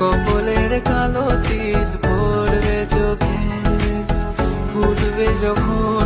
কপলের কালো তিল পড়বে চোখে ফুটবে যখন